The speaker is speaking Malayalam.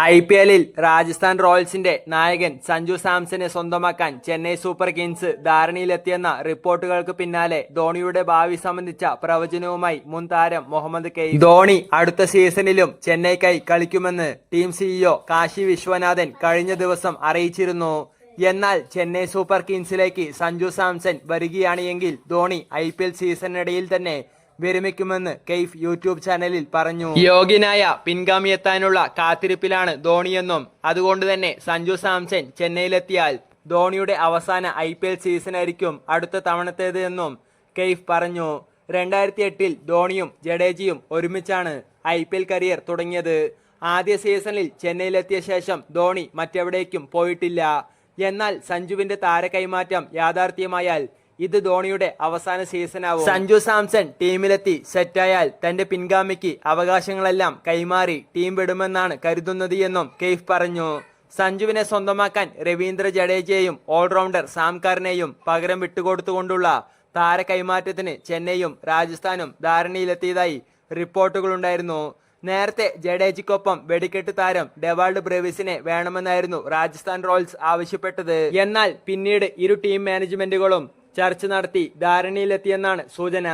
ഐ പി എല്ലിൽ രാജസ്ഥാൻ റോയൽസിന്റെ നായകൻ സഞ്ജു സാംസനെ സ്വന്തമാക്കാൻ ചെന്നൈ സൂപ്പർ കിങ്സ് ധാരണയിലെത്തിയെന്ന റിപ്പോർട്ടുകൾക്ക് പിന്നാലെ ധോണിയുടെ ഭാവി സംബന്ധിച്ച പ്രവചനവുമായി മുൻ താരം മുഹമ്മദ് കെ. ധോണി അടുത്ത സീസണിലും ചെന്നൈക്കായി കളിക്കുമെന്ന് ടീം സിഇഒ കാശി വിശ്വനാഥൻ കഴിഞ്ഞ ദിവസം അറിയിച്ചിരുന്നു. എന്നാൽ ചെന്നൈ സൂപ്പർ കിങ്സിലേക്ക് സഞ്ജു സാംസൺ വരികയാണെങ്കിൽ ധോണി ഐ സീസണിനിടയിൽ തന്നെ വിരമിക്കുമെന്ന് കെയ്ഫ് യൂട്യൂബ് ചാനലിൽ പറഞ്ഞു. യോഗ്യനായ പിൻഗാമി എത്താനുള്ള കാത്തിരിപ്പിലാണ് ധോണിയെന്നും അതുകൊണ്ട് തന്നെ സഞ്ജു സാംസൺ ചെന്നൈയിലെത്തിയാൽ ധോണിയുടെ അവസാന ഐ പി എൽ സീസണായിരിക്കും അടുത്ത തവണത്തേത് എന്നും കെയ്ഫ് പറഞ്ഞു. രണ്ടായിരത്തി എട്ടിൽ ധോണിയും ജഡേജയും ഒരുമിച്ചാണ് ഐ പി എൽ കരിയർ തുടങ്ങിയത്. ആദ്യ സീസണിൽ ചെന്നൈയിലെത്തിയ ശേഷം ധോണി മറ്റെവിടേക്കും പോയിട്ടില്ല. എന്നാൽ സഞ്ജുവിന്റെ താര കൈമാറ്റം യാഥാർത്ഥ്യമായാൽ ഇത് ധോണിയുടെ അവസാന സീസണാവും സഞ്ജു സാംസൺ ടീമിലെത്തി. സെറ്റായാൽ തന്റെ പിൻഗാമിക്ക് അവകാശങ്ങളെല്ലാം കൈമാറി ടീം വിടുമെന്നാണ് കരുതുന്നത് എന്നും കെയ്ഫ് പറഞ്ഞു. സഞ്ജുവിനെ സ്വന്തമാക്കാൻ രവീന്ദ്ര ജഡേജയെയും ഓൾറൗണ്ടർ സാംകാറിനെയും പകരം വിട്ടുകൊടുത്തുകൊണ്ടുള്ള താര കൈമാറ്റത്തിന് ചെന്നൈയും രാജസ്ഥാനും ധാരണയിലെത്തിയതായി റിപ്പോർട്ടുകളുണ്ടായിരുന്നു. നേരത്തെ ജഡേജിക്കൊപ്പം വെടിക്കെട്ട് താരം ഡെവാൾഡ് ബ്രേവിസിനെ വേണമെന്നായിരുന്നു രാജസ്ഥാൻ റോയൽസ് ആവശ്യപ്പെട്ടത്. എന്നാൽ പിന്നീട് ഇരു ടീം മാനേജ്മെന്റുകളും ചർച്ച നടത്തി ധാരണയിലെത്തിയെന്നാണ് സൂചന.